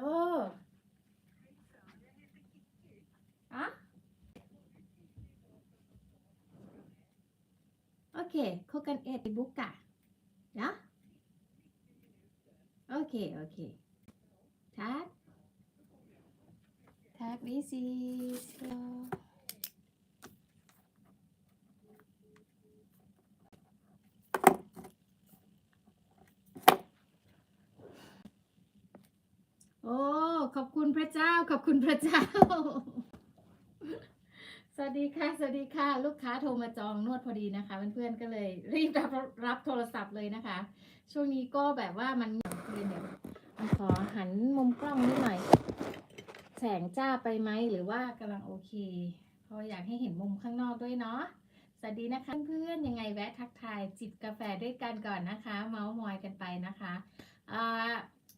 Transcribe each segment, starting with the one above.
อออะโอเคคุกกันเอทบุ๊กกะนะโอเค โอเคทักทัก this is ขอบคุณพระเจ้า ขอบคุณพระเจ้า สวัสดีค่ะ สวัสดีค่ะ ลูกค้าโทรมาจองนวดพอดีนะคะ เพื่อนๆก็เลยรีบรับรับโทรศัพท์เลยนะคะ ช่วงนี้ก็แบบว่ามันเดี๋ยวขอหันมุมกล้องนิดหน่อย แสงจ้าไปไหมหรือว่ากำลังโอเคเพราะอยากให้เห็นมุมข้างนอกด้วยเนาะสวัสดีนะคะเพื่อนๆยังไงแวะทักทายจิบกาแฟด้วยกันก่อนนะคะ เมาส์มอยกันไปนะคะอ่า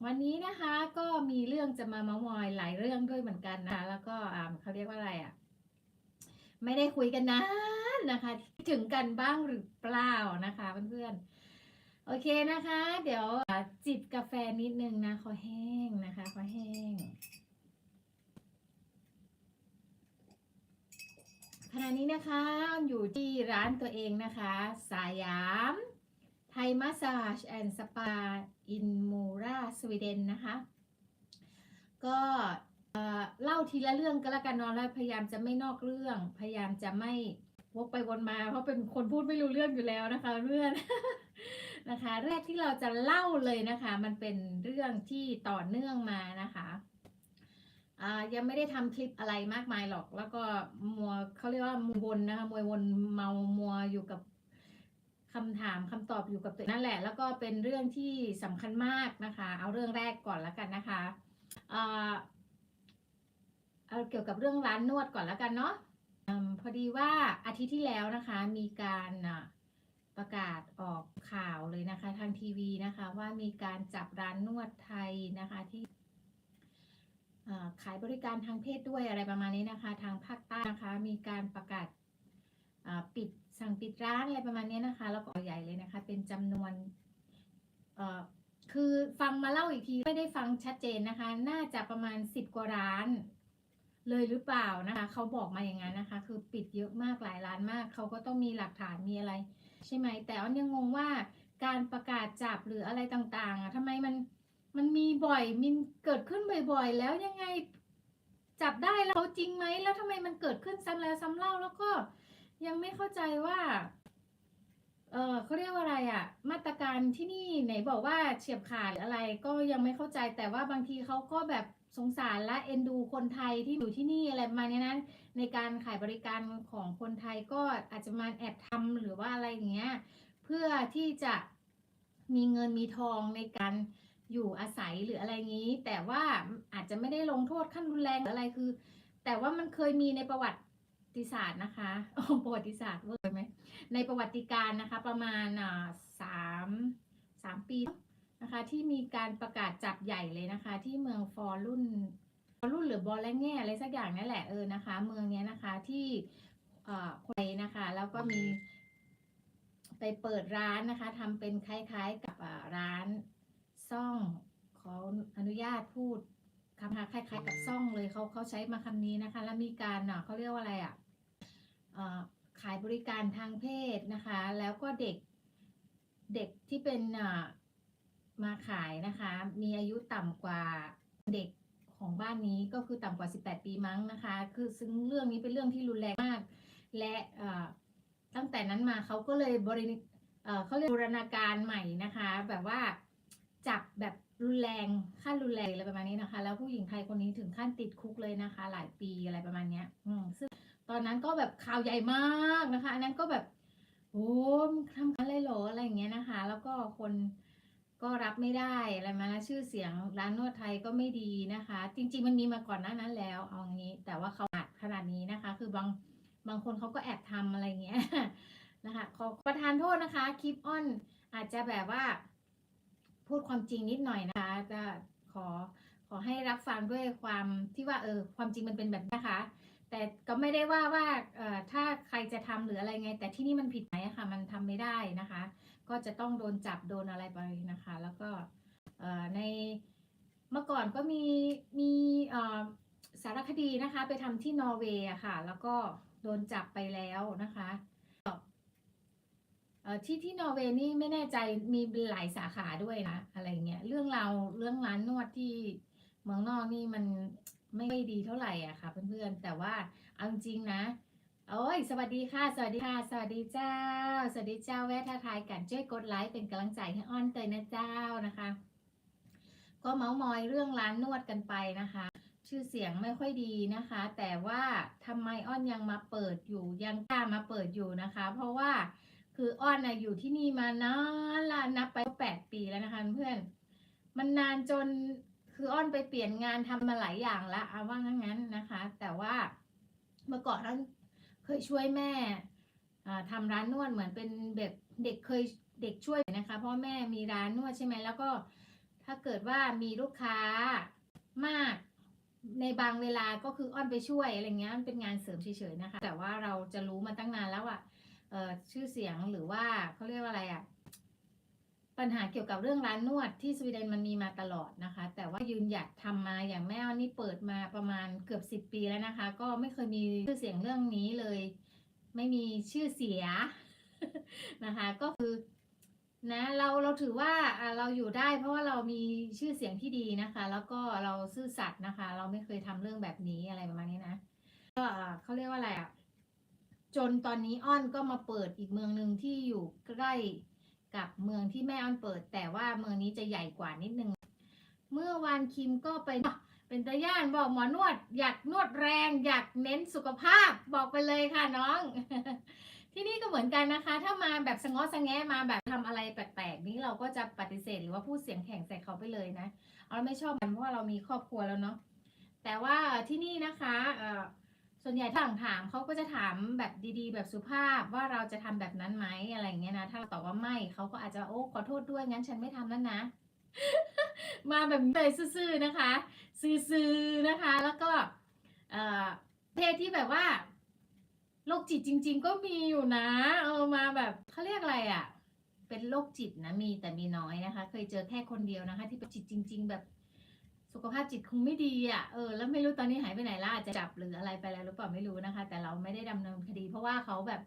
วันนี้นะคะก็มีเรื่องจะมาเมาส์มอยหลายเรื่องด้วยเหมือนกันนะ แล้วก็อ่าเขาเรียกว่าอะไรอะ่ะ ไม่ได้คุยกันนานนะคะ ถึงกันบ้างหรือเปล่านะคะเพื่อนๆ โอเคนะคะ เดี๋ยวจิบกาแฟนิดนึงนะขอแห้งนะคะขอแห้งขณะนี้นะคะอยู่ที่ร้านตัวเองนะคะ สายาม ไทยมัสซาจแอนด์สปาอินมูราสวีเดนนะคะ ก็เล่าทีละเรื่องก็แล้วกันนอนแล้วพยายามจะไม่นอกเรื่อง พยายามจะไม่วกไปวนมา เพราะเป็นคนพูดไม่รู้เรื่องอยู่แล้วนะคะเพื่อนนะคะ แรกที่เราจะเล่าเลยนะคะ มันเป็นเรื่องที่ต่อเนื่องมานะคะยังไม่ได้ทำคลิปอะไรมากมายหรอก แล้วก็มัวเขาเรียกว่ามัววนนะคะ มัววนเมา มัวอยู่กับ คำถามคำตอบอยู่กับตัวนั่นแหละ แล้วก็เป็นเรื่องที่สำคัญมากนะคะ เอาเรื่องแรกก่อนแล้วกันนะคะเอาเกี่ยวกับเรื่องร้านนวดก่อนแล้วกันเนาะพอดีว่าอาทิตย์ที่แล้วนะคะมีการประกาศออกข่าวเลยนะคะทางทีวีนะคะว่ามีการจับร้านนวดไทยนะคะที่ขายบริการทางเพศด้วยอะไรประมาณนี้นะคะ ทางภาคใต้นะคะมีการประกาศปิด สั่งปิดร้านอะไรประมาณนี้นะคะ แล้วก็ใหญ่เลยนะคะ เป็นจำนวนเอ่อคือฟังมาเล่าอีกทีไม่ได้ฟังชัดเจนนะคะ น่าจะประมาณสิบกว่าร้าน เลยหรือเปล่านะคะเขาบอกมาอย่างนั้นนะคะ คือปิดเยอะมากหลายร้านมากเขาก็ต้องมีหลักฐานมีอะไร ใช่ไหมแต่อ้อนยังงงว่าการประกาศจับหรืออะไรต่างๆอะทำไมมันมันมีบ่อยมีเกิดขึ้นบ่อยๆ แล้วยังไงจับได้แล้วเขาจริงไหมแล้วทำไมมันเกิดขึ้นซ้ำแล้วซ้ำเล่าแล้วก็ ยังไม่เข้าใจว่า เออเขาเรียกว่าอะไรอะ่ะ มาตรการที่นี่ไหนบอกว่าเฉียบขาดอะไรก็ยังไม่เข้าใจแต่ว่าบางทีเขาก็แบบสงสารและเอ็นดูคนไทยที่อยู่ที่นี่อะไรประมาณนี้นะในการขายบริการของคนไทยก็อาจจะมาแอบทำหรือว่าอะไรอย่างเงี้ยเพื่อที่จะมีเงินมีทองในการอยู่อาศัยหรืออะไรงี้ แต่ว่าอาจจะไม่ได้ลงโทษขั้นรุนแรงหรืออะไรคือ แต่ว่ามันเคยมีในประวัติ ติศาสตร์นะคะโอ้ประวัติศาสตร์เวอร์ไหมในประวัติการนะคะประมาณอ่าสามสามปีนะคะที่มีการประกาศจับใหญ่เลยนะคะ ที่เมืองฟอรุ่นฟอรุ่นหรือบอลและแง่อะไรสักอย่างนั่นแหละเออนะคะ เมืองเนี้ยนะคะที่เอ่อคนนะคะ แล้วก็มีไปเปิดร้านนะคะทำเป็นคล้ายๆกับร้านซ่องขออนุญาตพูดคำหาคล้ายๆกับซ่องเลยเขาเขาใช้มาคำนี้นะคะ แล้วมีการอะเขาเรียกว่าอะไรอะเอ่อ ขายบริการทางเพศนะคะ แล้วก็เด็กเด็กที่เป็นมาขายนะคะ มีอายุต่ำกว่าเด็กของบ้านนี้ก็คือต่ำกว่า 18 ปีมั้งนะคะ คือซึ่งเรื่องนี้เป็นเรื่องที่รุนแรงมาก และตั้งแต่นั้นมาเขาก็เลยบริเขาเรียกบูรณาการใหม่นะคะ แบบว่าจับแบบรุนแรงขั้นรุนแรงอะไรประมาณนี้นะคะ แล้วผู้หญิงไทยคนนี้ถึงขั้นติดคุกเลยนะคะ หลายปีอะไรประมาณนี้ซึ่ง ตอนนั้นก็แบบข่าวใหญ่มากนะคะ อันนั้นก็แบบโอ้ทำกันเลยเหรออะไรอย่างเงี้ยนะคะ แล้วก็คนก็รับไม่ได้อะไรมาแล้วชื่อเสียงร้านนวดไทยก็ไม่ดีนะคะ จริง ๆ มันมีมาก่อนหน้านั้นแล้วเอางี้ แต่ว่าเขาอัดขนาดนี้นะคะ คือบางบางคนเขาก็แอบทำอะไรอย่างเงี้ยนะคะขอประทานโทษนะคะ คลิปอ้อนอาจจะแบบว่า พูดความจริงนิดหน่อยนะคะ จะขอขอให้รับฟังด้วยความที่ว่าเออความจริงมันเป็นแบบนี้นะคะ แต่ก็ไม่ได้ว่าว่าถ้าใครจะทำหรืออะไรไง แต่ที่นี่มันผิดไหมอะค่ะ มันทำไม่ได้นะคะ ก็จะต้องโดนจับโดนอะไรไปนะคะ แล้วก็ในเมื่อก่อนก็มีมีสารคดีนะคะ ไปทำที่นอร์เวย์ค่ะ แล้วก็โดนจับไปแล้วนะคะที่ที่นอร์เวย์นี่ไม่แน่ใจมีหลายสาขาด้วยนะอะไรเงี้ยเรื่องราวเรื่องร้านนวดที่เมืองนอกนี่มัน ไม่ค่อยดีเท่าไหร่อะค่ะ เพื่อนๆ แต่ว่าเอาจริงนะ โอ้ย สวัสดีค่ะ สวัสดีค่ะ สวัสดีเจ้า สวัสดีเจ้าแวะทักทายกันช่วยกดไลค์เป็นกำลังใจให้อ้อนเตยนะเจ้านะคะ ก็เมาส์มอยเรื่องร้านนวดกันไปนะคะ ชื่อเสียงไม่ค่อยดีนะคะ แต่ว่าทำไมอ้อนยังมาเปิดอยู่ยังกล้ามาเปิดอยู่นะคะ เพราะว่าคืออ้อนนะอยู่ที่นี่มานานละนับไปแปดปีแล้วนะคะเพื่อนมันนานจน คืออ้อนไปเปลี่ยนงานทำมาหลายอย่างละเอาว่างั้นนะคะ แต่ว่าเมื่อก่อนนั้นเคยช่วยแม่อ่าทำร้านนวดเหมือนเป็นแบบเด็กเคยเด็กช่วยนะคะเพราะแม่มีร้านนวดใช่ไหมแล้วก็ถ้าเกิดว่ามีลูกค้ามากในบางเวลาก็คืออ้อนไปช่วยอะไรเงี้ยมันเป็นงานเสริมเฉยๆนะคะ แต่ว่าเราจะรู้มาตั้งนานแล้วอะเอ่อชื่อเสียงหรือว่าเขาเรียกว่าอะไรอะ ปัญหาเกี่ยวกับเรื่องร้านนวดที่สวีเดนมันมีมาตลอดนะคะ แต่ว่ายืนหยัดทำมาอย่างแม่อ้อนนี่เปิดมาประมาณเกือบสิบปีแล้วนะคะ ก็ไม่เคยมีชื่อเสียงเรื่องนี้เลย ไม่มีชื่อเสียนะคะ ก็คือนะเราเราถือว่าเราอยู่ได้เพราะว่าเรามีชื่อเสียงที่ดีนะคะ แล้วก็เราซื่อสัตย์นะคะ เราไม่เคยทำเรื่องแบบนี้อะไรประมาณนี้นะก็เขาเรียกว่าอะไรอะจนตอนนี้อ้อนก็มาเปิดอีกเมืองหนึ่งที่อยู่ใกล้ กับเมืองที่แม่ออนเปิด แต่ว่าเมืองนี้จะใหญ่กว่านิดนึง เมื่อวานคิมก็ไปเป็นตาย่านบอกหมอนวด อยากนวดแรงอยากเน้นสุขภาพบอกไปเลยค่ะน้อง ที่นี่ก็เหมือนกันนะคะ ถ้ามาแบบสงอสะแงมาแบบทำอะไรแปลกๆนี้เราก็จะปฏิเสธหรือว่าพูดเสียงแข็งใส่เขาไปเลยนะ เราไม่ชอบมันเพราะว่าเรามีครอบครัวแล้วเนาะแต่ว่าที่นี่นะคะเอ่อ ส่วนใหญ่ถ้าถามเขาก็จะถามแบบดีๆ แบบสุภาพว่าเราจะทำแบบนั้นไหมอะไรเงี้ยนะ ถ้าเราตอบว่าไม่เขาก็อาจจะโอ้ขอโทษด้วยงั้นฉันไม่ทำแล้วนะ มาแบบเลยซื่อๆนะคะ ซื่อๆนะคะ แล้วก็เอเพศที่แบบว่าโรคจิตจริง ๆ ก็มีอยู่นะ เออมาแบบเขาเรียกอะไรอะ่ะ เป็นโรคจิตนะมีแต่มีน้อยนะคะ เคยเจอแค่คนเดียวนะคะ ที่เป็นจิตจริง ๆ แบบ สุขภาพจิตคงไม่ดีอะเออแล้วไม่รู้ตอนนี้หายไปไหนละอาจจะจับหรืออะไรไปแล้วหรือเปล่าไม่รู้นะคะ แต่เราไม่ได้ดำเนินคดี เพราะว่าเขาแบบ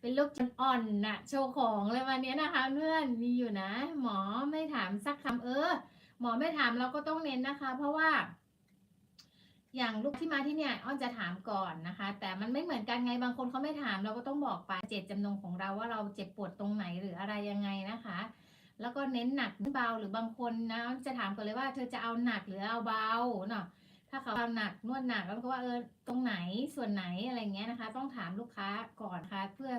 เป็นโรคจิตอ่อนน่ะ โชว์ของอะไรมาเนี้ยนะคะ เพื่อนมีอยู่นะ หมอไม่ถามสักคำเออ หมอไม่ถามเราก็ต้องเน้นนะคะ เพราะว่า อย่างลูกที่มาที่เนี่ยอ้อนจะถามก่อนนะคะ แต่มันไม่เหมือนกันไงบางคนเขาไม่ถามเราก็ต้องบอกไปเจตจำนงของเราว่าเราเจ็บปวดตรงไหนหรืออะไรยังไงนะคะ แล้วก็เน้นหนักเบาหรือบางคนนะจะถามกันเลยว่าเธอจะเอาหนักหรือเอาเบาเนาะถ้าเขาเอาหนักนวดหนักแล้วก็ว่าเออตรงไหนส่วนไหนอะไรเงี้ยนะคะ ต้องถามลูกค้าก่อนค่ะเพื่อ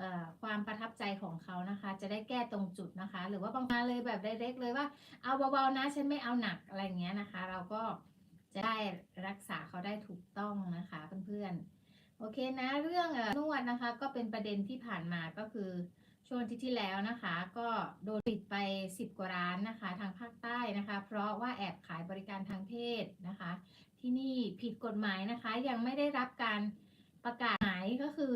ออความประทับใจของเขานะคะ จะได้แก้ตรงจุดนะคะ หรือว่าบางมาเลยแบบเล็กๆเลยว่าเอาเบาๆนะฉันไม่เอาหนักอะไรเงี้ยนะคะ เราก็จะได้รักษาเขาได้ถูกต้องนะคะเพื่อนๆโอเคนะเรื่องอนวดนะคะก็เป็นประเด็นที่ผ่านมาก็คือ ช่วงที่ที่แล้วนะคะ ก็โดนปิดไป 10 กว่าร้านนะคะ ทางภาคใต้นะคะ เพราะว่าแอบขายบริการทางเพศนะคะ ที่นี่ผิดกฎหมายนะคะ ยังไม่ได้รับการประกาศหมายก็คือ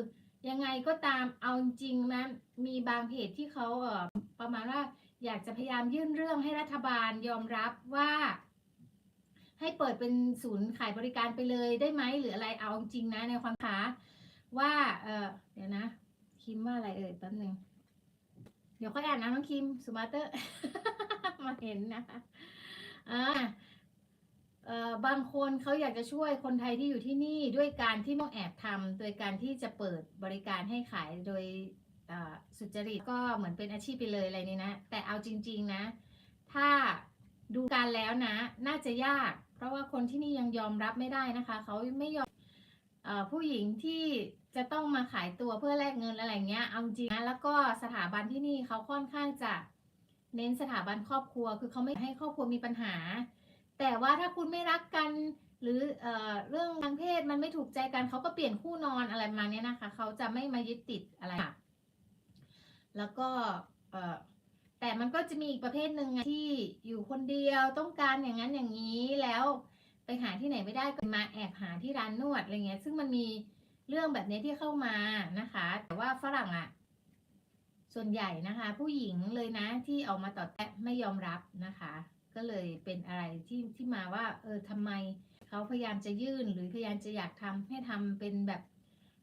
ยังไงก็ตามเอาจริงนะมีบางเพจที่เขาเออประมาณว่าอยากจะพยายามยื่นเรื่องให้รัฐบาลยอมรับว่า ให้เปิดเป็นศูนย์ขายบริการไปเลยได้ไหมหรืออะไรเอาจริงนะในความค้าว่าเออเดี๋ยวนะคิมว่าอะไรเอ่ยแป๊บนึง ดี๋ยวค่อยอ่านนะน้องคิมสุมาเตอร์ มาเห็นนะคะอ่าเอ่อบางคนเขาอยากจะช่วยคนไทยที่อยู่ที่นี่ด้วยการที่ต้องแอบทำโดยการที่จะเปิดบริการให้ขายโดยสุจริตก็เหมือนเป็นอาชีพไปเลยอะไรนี่นะ แต่เอาจริง ๆนะ ถ้าดูการแล้วนะ น่าจะยาก เพราะว่าคนที่นี่ยังยอมรับไม่ได้นะคะ เขาไม่ยอมอผู้หญิงที่ จะต้องมาขายตัวเพื่อแลกเงินอะไรเงี้ย เอาจริงนะ แล้วก็สถาบันที่นี่เขาค่อนข้างจะเน้นสถาบันครอบครัว คือเขาไม่ให้ครอบครัวมีปัญหา แต่ว่าถ้าคุณไม่รักกัน หรือเออเรื่องทางเพศมันไม่ถูกใจกันเขาก็เปลี่ยนคู่นอนอะไรมาเนี้ยนะคะ เขาจะไม่มายึดติดอะไรค่ะแล้วก็เออแต่มันก็จะมีอีกประเภทหนึ่งไงที่อยู่คนเดียวต้องการอย่างนั้นอย่างนี้แล้วไปหาที่ไหนไม่ได้ก็มาแอบหาที่ร้านนวดอะไรเงี้ย ซึ่งมันมี เรื่องแบบนี้ที่เข้ามานะคะ แต่ว่าฝรั่งอะส่วนใหญ่นะคะ ผู้หญิงเลยนะที่ออกมาต่อแตะไม่ยอมรับนะคะ ก็เลยเป็นอะไรที่ที่มาว่า เออทำไมเขาพยายามจะยื่น หรือพยายามจะอยากทำให้ทำเป็นแบบ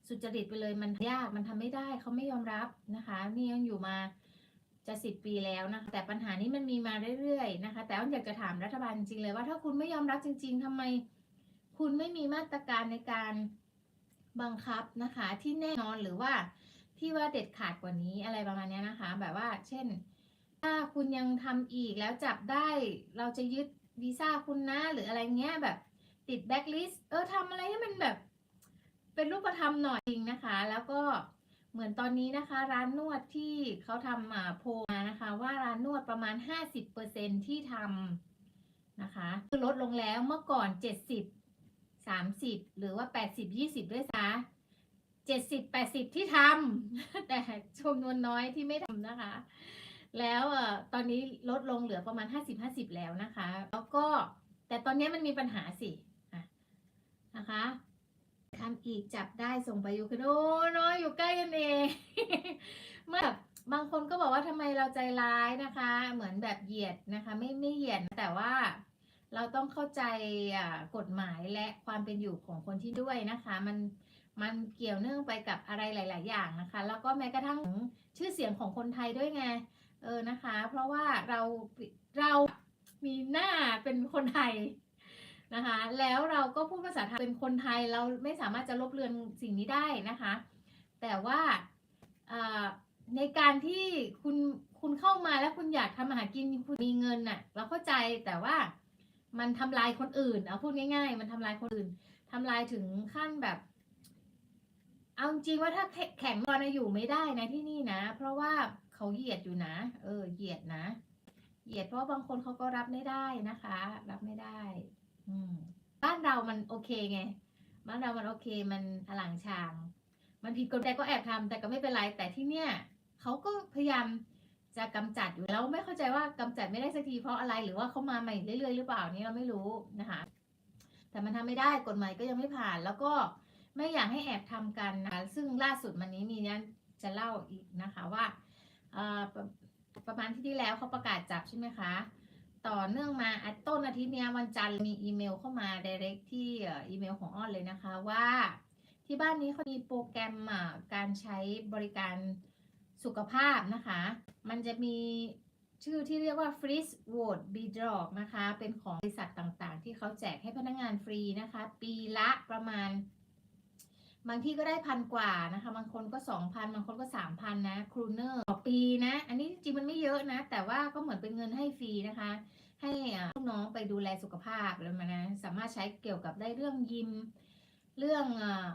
สุจริตไปเลยมันยากมันทำไม่ได้เขาไม่ยอมรับนะคะ นี่ยังอยู่มาจะสิบปีแล้วนะคะแต่ปัญหานี้มันมีมาเรื่อยๆนะคะ แต่อ้นอยากจะถามรัฐบาลจริงๆเลยว่าถ้าคุณไม่ยอมรับจริง ๆทำไม คุณไม่มีมาตรการในการ บังคับนะคะที่แน่นอนหรือว่าที่ว่าเด็ดขาดกว่านี้อะไรประมาณนี้นะคะ แบบว่า เช่น ถ้าคุณยังทำอีกแล้วจับได้เราจะยึดวีซ่าคุณนะหรืออะไรเงี้ยแบบติดแบ็คลิสต์เออทำอะไรให้มันแบบ เป็นรูปธรรมหน่อยจริงนะคะ แล้วก็เหมือนตอนนี้นะคะ ร้านนวดที่เขาทำมาโพลมานะคะ ว่าร้านนวดประมาณ 50%ที่ทำนะคะคือลดลงแล้วเมื่อก่อน 70 30 หรือว่า 80 20 ด้วยซะ70 80 ที่ทำแต่จำนวนน้อยที่ไม่ทำนะคะ แล้วตอนนี้ลดลงเหลือประมาณ 50 50 แล้วนะคะ แล้วก็แต่ตอนนี้มันมีปัญหาสินะคะทำอีกจับได้ส่งไปยูคโนน้อยอยู่ใกล้กันเองเมื่อบางคนก็บอกว่าทำไมเราใจร้ายนะคะ เหมือนแบบเหยียดนะคะ ไม่ไม่เหยียดแต่ว่า เราต้องเข้าใจกฎหมายและความเป็นอยู่ของคนที่ด้วยนะคะ มันมันเกี่ยวเนื่องไปกับอะไรหลาย ๆ อย่างนะคะ แล้วก็แม้กระทั่งชื่อเสียงของคนไทยด้วยไงเออนะคะ เพราะว่าเราเรามีหน้าเป็นคนไทยนะคะ แล้วเราก็พูดภาษาไทยเป็นคนไทยเราไม่สามารถจะลบเลือนสิ่งนี้ได้นะคะ แต่ว่าในการที่คุณคุณเข้ามาแล้วคุณอยากทำอาหารกินคุณมีเงินน่ะเราเข้าใจแต่ว่า มันทำลายคนอื่นเอาพูดง่ายๆ มันทำลายคนอื่นทำลายถึงขั้นแบบ เอาจริงว่าถ้าแขแข่งบอนะอยู่ไม่ได้นะที่นี่นะ เพราะว่าเขาเหยียดอยู่นะ เออ เหยียดนะ เหยียดเพราะบางคนเขาก็รับไม่ได้นะคะ รับไม่ได้ อืมบ้านเรามันโอเคไง บ้านเรามันโอเค มันอลังชาง มันผิดกฎแต่ก็แอบทำแต่ก็ไม่เป็นไร แต่ที่เนี่ยเขาก็พยายาม จะกำจัดอยู่แล้วไม่เข้าใจว่ากำจัดไม่ได้สักทีเพราะอะไรหรือว่าเขามาใหม่เรื่อยๆหรือเปล่านี่เราไม่รู้นะคะ แต่มันทำไม่ได้กฎหมายก็ยังไม่ผ่าน แล้วก็ไม่อยากให้แอบทำกันนะะซึ่งล่าสุดมันนี้มีนี้ยจะเล่าอีกนะคะว่าประมาณที่ที่แล้วเขาประกาศจับใช่ไหมคะ ต่อเนื่องมาต้นอาทิตย์นี้วันจันทร์มีอีเมลเข้ามา direct ที่อีเมลของอ้อนเลยนะคะว่า ที่บ้านนี้เขามีโปรแกรมการใช้บริการ สุขภาพนะคะ มันจะมีชื่อที่เรียกว่า f r e e z w o r d b d r o g นะคะ เป็นของบริษัทต่างๆ ที่เขาแจกให้พนักงานฟรีนะคะ ปีละประมาณ บางที่ก็ได้พันกว่านะคะ บางคนก็สองพันบางคนก็สามพันนะครูเนอร์ต่อปีนะ อันนี้จริงมันไม่เยอะนะ แต่ว่าก็เหมือนเป็นเงินให้ฟรีนะคะ ให้ลูกน้องไปดูแลสุขภาพอะไรมานะ สามารถใช้เกี่ยวกับได้เรื่องยิม เรื่องอา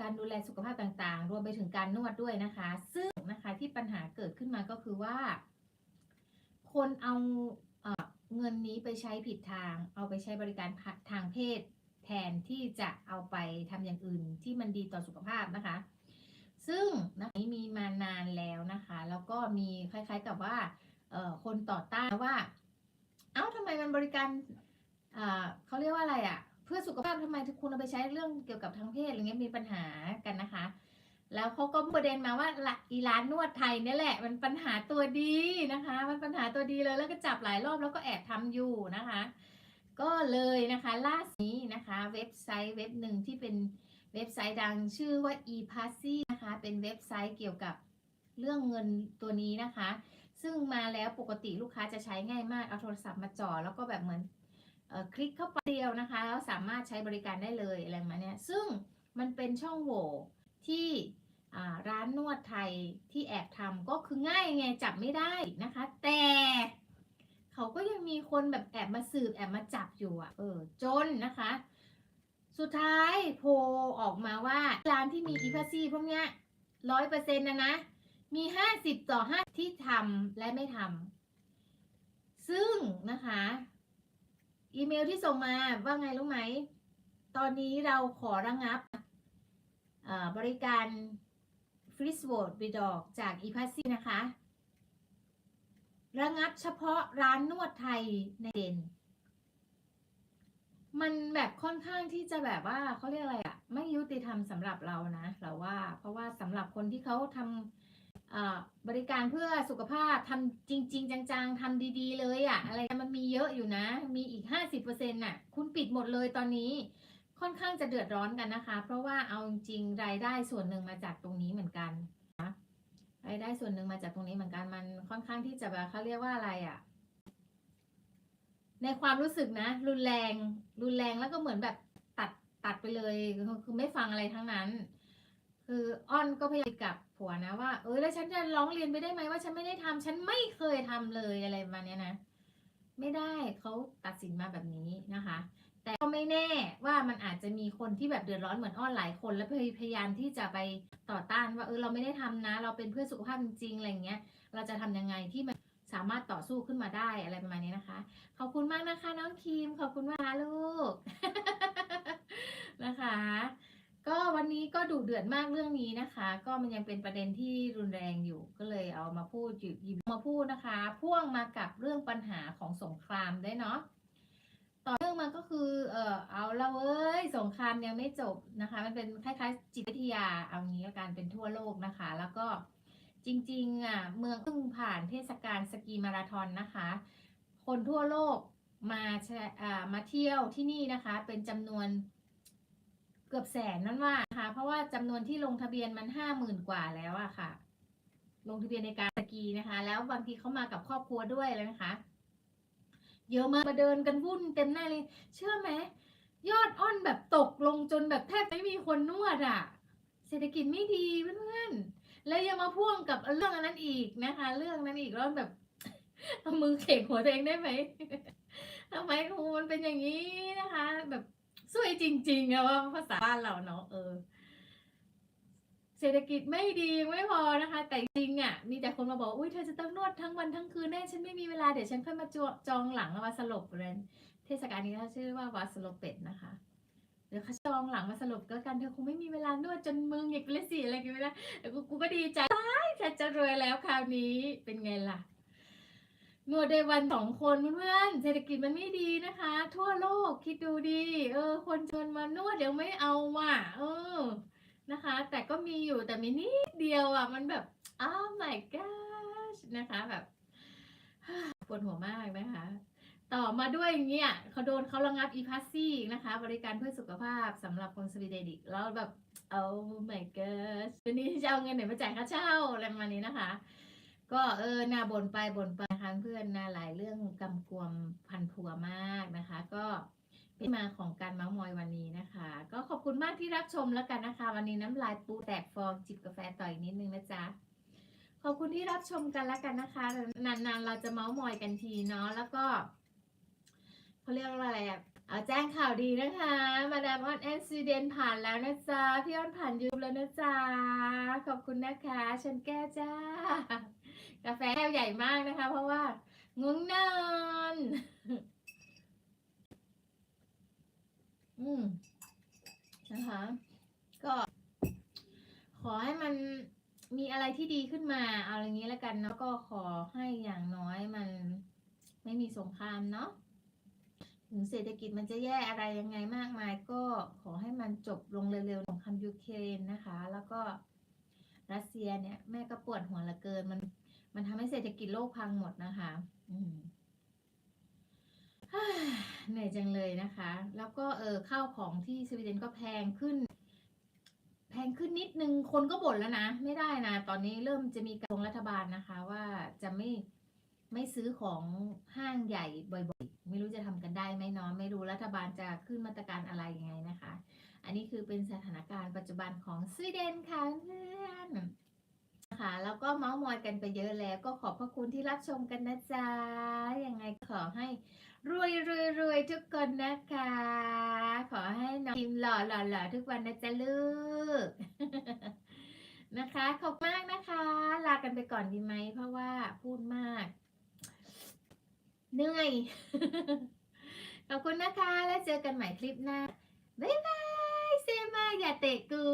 การดูแลสุขภาพต่างๆ รวมไปถึงการนวดด้วยนะคะ ซึ่งนะคะที่ปัญหาเกิดขึ้นมาก็คือว่า คนเอาเอ่อเงินนี้ไปใช้ผิดทาง เอาไปใช้บริการทางเพศ แทนที่จะเอาไปทำอย่างอื่นที่มันดีต่อสุขภาพนะคะ ซึ่งนะนี้มีมานานแล้วนะคะ แล้วก็มีคล้ายๆกับว่าคนต่อต้านว่า เอ้าทำไมมันบริการอ่าเขาเรียกว่าอะไรอะ่ะ เพื่อสุขภาพทำไมทุกคุณเอาไปใช้เรื่องเกี่ยวกับทางเพศอะไรเงี้ยมีปัญหากันนะคะ แล้วเขาก็ประเด็นมาว่าละอีร้านนวดไทยเนี่ยแหละ มันปัญหาตัวดีนะคะ มันปัญหาตัวดีเลยแล้วก็จับหลายรอบแล้วก็แอบทำอยู่นะคะ ก็เลยนะคะล่าสุดนี้นะคะ เว็บไซต์เว็บหนึ่งที่เป็นเว็บไซต์ดังชื่อว่า e p a s s y นะคะ เป็นเว็บไซต์เกี่ยวกับเรื่องเงินตัวนี้นะคะ ซึ่งมาแล้วปกติลูกค้าจะใช้ง่ายมาก เอาโทรศัพท์มาจ่อแล้วก็แบบเหมือน คลิกเข้าไปเดียวนะคะแล้วสามารถใช้บริการได้เลยอะไรมาเนี้ยซึ่งมันเป็นช่องโหว่ที่ร้านนวดไทยที่แอบทำก็คือง่ายไงจับไม่ได้นะคะ แต่เขาก็ยังมีคนแบบแอบมาสืบแอบมาจับอยู่อะเออจนนะคะ สุดท้ายโพออกมาว่าร้านที่มีอีพาซี่พวกเนี้ยร้อยเปอร์เซ็นต์นะนะ มีห้าสิบต่อห้าที่ทำและไม่ทำซึ่งนะคะ อีเมลที่ส่งมาว่าไงรู้ไหม ตอนนี้เราขอระงับบริการฟรีสโวดบิดอกจากอีพาซีนะคะ ระงับเฉพาะร้านนวดไทยในเดน มันแบบค่อนข้างที่จะแบบว่าเขาเรียกอะไรอะไม่ยุติธรรมสำหรับเรานะเราว่า เพราะว่าสำหรับคนที่เขาทำ บริการเพื่อสุขภาพทำจริง ๆ จังๆทำดี ๆ เลยอะอะไรมันมีเยอะอยู่นะ มีอีก 50%น่ะ คุณปิดหมดเลยตอนนี้ค่อนข้างจะเดือดร้อนกันนะคะ เพราะว่าเอาจริงรายได้ส่วนหนึ่งมาจากตรงนี้เหมือนกันนะรายได้ส่วนหนึ่งมาจากตรงนี้เหมือนกันมันค่อนข้างที่จะแบบเขาเรียกว่าอะไรอะในความรู้สึกนะ รุนแรง รุนแรงแล้วก็เหมือนแบบตัดตัดไปเลยคือไม่ฟังอะไรทั้งนั้น คืออ้อนก็พยายามกับผัวนะว่า เออแล้วฉันจะร้องเรียนไปได้ไหมว่าฉันไม่ได้ทำฉันไม่เคยทำเลยอะไรประมาณเนี้ยนะ ไม่ได้เขาตัดสินมาแบบนี้นะคะ แต่ก็ไม่แน่ว่ามันอาจจะมีคนที่แบบเดือดร้อนเหมือนอ้อนหลายคน แล้วพยายามที่จะไปต่อต้านว่าเออเราไม่ได้ทำนะ เราเป็นเพื่อสุขภาพจริงๆอะไรอย่างเงี้ย เราจะทำยังไงที่มันสามารถต่อสู้ขึ้นมาได้อะไรประมาณนี้นะคะ ขอบคุณมากนะคะ น้องคิมขอบคุณมากลูกนะคะ ก็วันนี้ก็ดุเดือดมากเรื่องนี้นะคะ ก็มันยังเป็นประเด็นที่รุนแรงอยู่ก็เลยเอามาพูดหยิบมาพูดนะคะ พ่วงมากับเรื่องปัญหาของสงครามได้เนาะต่อเนื่องมาก็คือเออเอาละเว้ยสงครามยังไม่จบนะคะ มันเป็นคล้ายๆจิตวิทยาเอางี้ละกันเป็นทั่วโลกนะคะ แล้วก็จริงๆอะเมืองเพิ่งผ่านเทศกาลสกีมาราธอนนะคะ คนทั่วโลกมาแชร์อ่ามาเที่ยวที่นี่นะคะ เป็นจำนวน เกือบแสนนั่นว่านะคะ เพราะว่าจำนวนที่ลงทะเบียนมันห้าหมื่นกว่าแล้วอะค่ะ ลงทะเบียนในการสกีนะคะ แล้วบางทีเขามากับครอบครัวด้วยเลยนะคะ เยอะมากมาเดินกันวุ่นเต็มหน้าเลย เชื่อไหมยอดอ้อนแบบตกลงจนแบบแทบไม่มีคนนวดอะเศรษฐกิจไม่ดีเพื่อนๆแล้วยังมาพ่วงกับเรื่องนั้นอีกนะคะ เรื่องนั้นอีกแล้วแบบเอามือเข่งหัวตัวเองได้ไหมทำไมครูมันเป็นอย่างนี้นะคะ แบบ สวยจริงๆอะว่าภาษาบ้านเราเนาะเออ เศรษฐกิจไม่ดีไม่พอนะคะ แต่จริงอะ มีแต่คนมาบอกอุ้ยเธอจะต้องนวดทั้งวันทั้งคืนแน่ฉันไม่มีเวลาเดี๋ยวฉันค่อยมาจวจองหลังมาสลบเลยเทศกาลนี้เขาชื่อว่าวาสลบเป็ดนะคะเดี๋ยวเขาจองหลังมาสลบก็กันเธอคงไม่มีเวลานวดจนมึงอยากเลยสิอะไรกันไม่ได้แต่กูก็ดีใจฉันจะรวยแล้วคราวนี้เป็นไงล่ะ นวดได้วันสองคนเพื่อนๆเศรษฐกิจมันไม่ดีนะคะ ทั่วโลกคิดดูดีเออ คนชวนมานวดเดี๋ยวไม่เอาว่ะ เออนะคะ แต่ก็มีอยู่แต่มีนิดเดียวอะ มันแบบอ้าว my gosh นะคะแบบปวดหัวมากนะคะ ต่อมาด้วยอย่างเงี้ยเขาโดนเขาระงับอีพาซี่นะคะ บริการเพื่อสุขภาพสำหรับคนสวีเดนอีกแล้วแบบโอ้ my gosh ทีนี้จะเอาเงินไหนมาจ่ายค่าเช่าอะไรประมาณนี้นะคะ ก็เออหน่าบ่นไปบ่นไปะเพื่อนน่าหลายเรื่องกำกวมพันผัวมากนะคะ ก็เป็นมาของการเมาส์มอยวันนี้นะคะ ก็ขอบคุณมากที่รับชมแล้วกันนะคะ วันนี้น้ำลายปูแตกฟองจิบกาแฟต่อยนิดนึงนะจ๊ะขอบคุณที่รับชมกันแล้วกันนะคะ นานๆเราจะเมาส์มอยกันทีเนาะแล้วก็เขาเรียกว่าอะไรอะเอาแจ้งข่าวดีนะคะ มาดามออนแอนซีเดนผ่านแล้วนะจ๊ะ พี่ออนผ่านยูแล้วนะจ๊ะ ขอบคุณนะคะ ฉันแก้จ้า กาแฟแก้วใหญ่มากนะคะ เพราะว่าง่วงนอน อืมนะคะ ก็ ขอให้มันมีอะไรที่ดีขึ้นมา เอาอย่างนี้แล้วกันเนาะก็ขอให้อย่างน้อยมันไม่มีสงครามเนาะถึงเศรษฐกิจมันจะแย่อะไรยังไงมากมาย ก็ขอให้มันจบลงเร็วๆสงครามยูเครนนะคะ แล้วก็รัสเซียเนี่ย แม่ก็ปวดหัวเหลือเกินมัน มันทำให้เศรษฐกิจโลกพังหมดนะคะอืมเหนื่อยจังเลยนะคะ แล้วก็เออข้าวของที่สวีเดนก็แพงขึ้น แพงขึ้นนิดนึง คนก็บ่นแล้วนะ ไม่ได้นะ ตอนนี้เริ่มจะมีการของรัฐบาลนะคะ ว่าจะไม่ไม่ซื้อของห้างใหญ่บ่อยๆ ไม่รู้จะทำกันได้ไหมเนาะไม่รู้รัฐบาลจะขึ้นมาตรการอะไรยังไงนะคะ อันนี้คือเป็นสถานการณ์ปัจจุบันของสวีเดนค่ะเพื่อน นะคะ แล้วก็เมาส์มอยกันไปเยอะแล้ว ก็ขอบพระคุณที่รับชมกันนะจ๊ะยังไงขอให้รวยรวยรวยทุกคนนะคะ ขอให้น้องทีมหล่อหล่อหล่อทุกวันนะจ๊ะลูกนะคะ ขอบมากนะคะ ลากันไปก่อนดีไหม เพราะว่าพูดมาก เหนื่อย ขอบคุณนะคะ แล้วเจอกันใหม่คลิปหน้า บ๊ายบาย เซมาอย่าเตะกู